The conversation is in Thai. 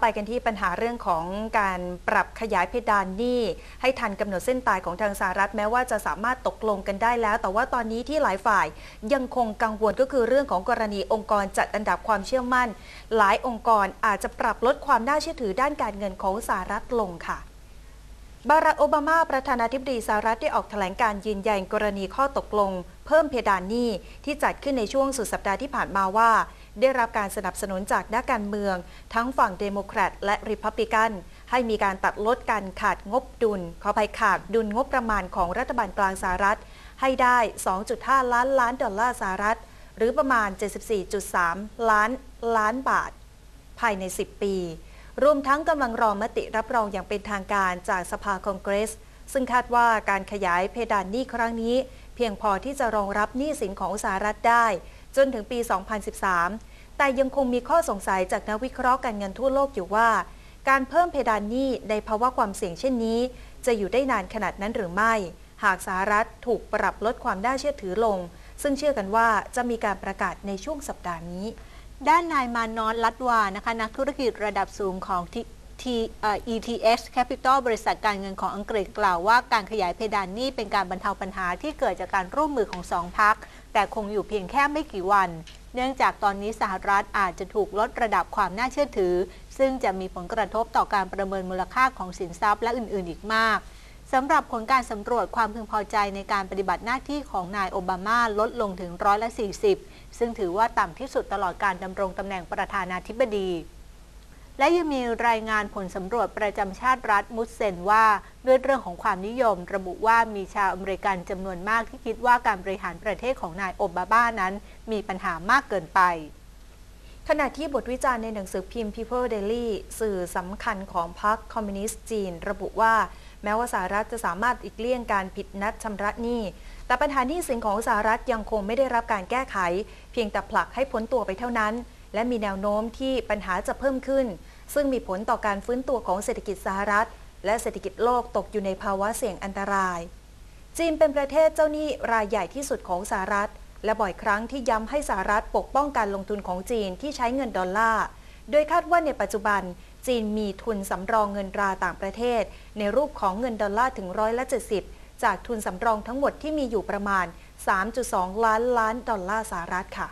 ไปกันที่ปัญหาเรื่องของการปรับขยายเพดานหนี้ให้ทันกำหนดเส้นตายของทางสหรัฐแม้ว่าจะสามารถตกลงกันได้แล้ว แต่ว่าตอนนี้ที่หลายฝ่ายยังคงกังวลก็คือเรื่องของกรณีองค์กรจัดอันดับความเชื่อมั่น หลายองค์กรอาจจะปรับลดความน่าเชื่อถือด้านการเงินของสหรัฐลงค่ะบารักโอบามาประธานาธิบดีสหรัฐได้ออกแถลงการยืนยันกรณีข้อตกลง เพิ่มเพดานหนี้ที่จัดขึ้นในช่วงสุดสัปดาห์ที่ผ่านมาว่า ได้รับการสนับสนุนจากนักการเมือง ทั้งฝั่งเดโมแครตและริพับลิกัน ให้มีการตัดลดการขาดงบดุล ขอไปขาดดุลงบประมาณของรัฐบาลกลางสหรัฐ ให้ได้ 2.5 ล้านล้านดอลลาร์สหรัฐ หรือประมาณ 74.3 ล้านล้านบาท ภายใน 10 ปี รวมทั้งกำลังรอมติรับรองอย่างเป็นทางการจากสภาคองเกรส ซึ่งคาดว่าการขยายเพดานหนี้ครั้งนี้ เพียงพอที่จะรองรับหนี้สินของสหรัฐได้จนถึงปี 2013 แต่ยังคงมีข้อสงสัยจากนักวิเคราะห์การเงินทั่วโลกอยู่ว่า การเพิ่มเพดานหนี้ในภาวะความเสี่ยงเช่นนี้ จะอยู่ได้นานขนาดนั้นหรือไม่ หากสหรัฐถูกปรับลดความน่าเชื่อถือลง ซึ่งเชื่อกันว่าจะมีการประกาศในช่วงสัปดาห์นี้ ด้านนายมานอนลัดวานะคะนักธุรกิจระดับสูงของ T- T- เอ่อ ETX Capital บริษัทการเงินของอังกฤษกล่าวว่าการขยายเพดานหนี้เป็นการบรรเทาปัญหาที่เกิดจากการร่วมมือของสองพัก แต่คงอยู่เพียงแค่ไม่กี่วัน เนื่องจากตอนนี้สหรัฐอาจจะถูกลดระดับความน่าเชื่อถือ ซึ่งจะมีผลกระทบต่อการประเมินมูลค่าของสินทรัพย์และอื่นๆ อีกมากสำหรับผลการสำรวจความพึงพอใจในการปฏิบัติหน้าที่ของนายโอบามาลดลงถึงร้อยละ40 ซึ่งถือว่าต่ำที่สุดตลอดการดำรงตำแหน่งประธานาธิบดี และยังมีรายงานผลสำรวจประจำชาติรัฐมุสเซนว่า ด้วยเรื่องของความนิยม ระบุว่ามีชาวอเมริกันจำนวนมากที่คิดว่าการบริหารประเทศของนายโอบามานั้น มีปัญหามากเกินไปขณะที่บทวิจารณ์ในหนังสือพิมพ์ People Daily สื่อสำคัญของพรรคคอมมิวนิสต์จีน ระบุว่า แม้ว่าสหรัฐจะสามารถอีกเลี่ยงการผิดนัดชำระหนี้ แต่ปัญหาหนี้สินของสหรัฐยังคงไม่ได้รับการแก้ไข เพียงแต่ผลักให้พ้นตัวไปเท่านั้น และมีแนวโน้มที่ปัญหาจะเพิ่มขึ้น ซึ่งมีผลต่อการฟื้นตัวของเศรษฐกิจสหรัฐ และเศรษฐกิจโลกตกอยู่ในภาวะเสี่ยงอันตราย จีนเป็นประเทศเจ้าหนี้รายใหญ่ที่สุดของสหรัฐ และบ่อยครั้งที่ย้ำให้สหรัฐปกป้องการลงทุนของจีนที่ใช้เงินดอลลาร์ โดยคาดว่าในปัจจุบัน จีนมีทุนสำรองเงินตราต่างประเทศ ในรูปของเงินดอลลาร์ถึงร้อยละ70 จากทุนสำรองทั้งหมดที่มีอยู่ประมาณ 3.2 ล้านล้านดอลลาร์สหรัฐค่ะ